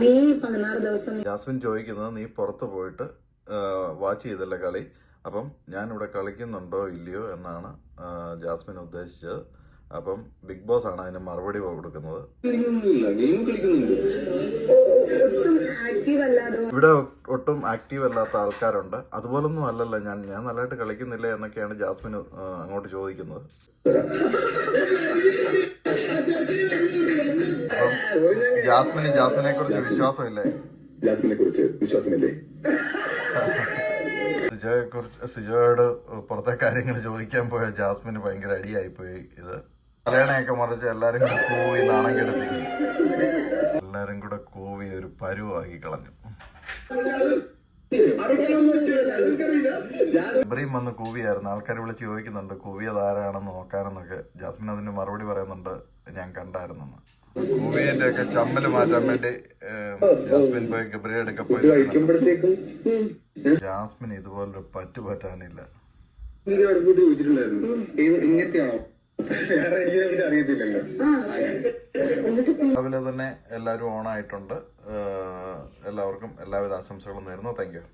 നീ പതിനാറ് ദിവസം ജാസ്മിൻ ചോദിക്കുന്നത് നീ പുറത്തു പോയിട്ട് വാച്ച് ചെയ്തല്ല കളി? അപ്പം ഞാൻ ഇവിടെ കളിക്കുന്നുണ്ടോ ഇല്ലയോ എന്നാണ് ജാസ്മിൻ ഉദ്ദേശിച്ചത്. അപ്പം ബിഗ് ബോസ് ആണ് അതിന് മറുപടി കൊടുക്കുന്നത്. ഇവിടെ ഒട്ടും ആക്റ്റീവ് അല്ലാത്ത ആൾക്കാരുണ്ട്. അതുപോലൊന്നും അല്ലല്ലോ ഞാൻ ഞാൻ നല്ലതായിട്ട് കളിക്കുന്നില്ല എന്നൊക്കെയാണ് ജാസ്മിൻ അങ്ങോട്ട് ചോദിക്കുന്നത്. ജാസ്മിന് ജാസ്മിനെ കുറിച്ച് വിശ്വാസമില്ലേ? ജാസ്മിനെ കുറിച്ച് വിശ്വാസമില്ലേ? സിജോയെ കുറിച്ച് സിജോയോട് പുറത്തെ കാര്യങ്ങൾ ചോദിക്കാൻ പോയ ജാസ്മിന് ഭയങ്കര അടിയായി പോയി ഇത്. തലേണയൊക്കെ മറിച്ച് എല്ലാരും കൂടെ കൂവി നാണം കെടുത്തി. എല്ലാരും കൂടെ കൂവി ഒരു പരുവാക്കി കളഞ്ഞു. ഇബ്രീം വന്ന് കൂവിയായിരുന്നു. ആൾക്കാർ വിളിച്ച് ചോദിക്കുന്നുണ്ട് കൂവിയത് ആരാണെന്ന് നോക്കാനെന്നൊക്കെ. ജാസ്മിൻ അതിന് മറുപടി പറയുന്നുണ്ട് ഞാൻ കണ്ടായിരുന്നെന്ന്. കൂവിയന്റെ ഒക്കെ ചമ്മൽ മാറ്റാൻ വേണ്ടി ജാസ്മിൻ പോയി ഗബ്രിയുടെ പോയി ജാസ്മിൻ ഇതുപോലൊരു പറ്റു പറ്റാനില്ല. രാവിലെ തന്നെ എല്ലാവരും ഓണായിട്ടുണ്ട്. എല്ലാവർക്കും എല്ലാവിധ ആശംസകളും നേരുന്നു. Thank you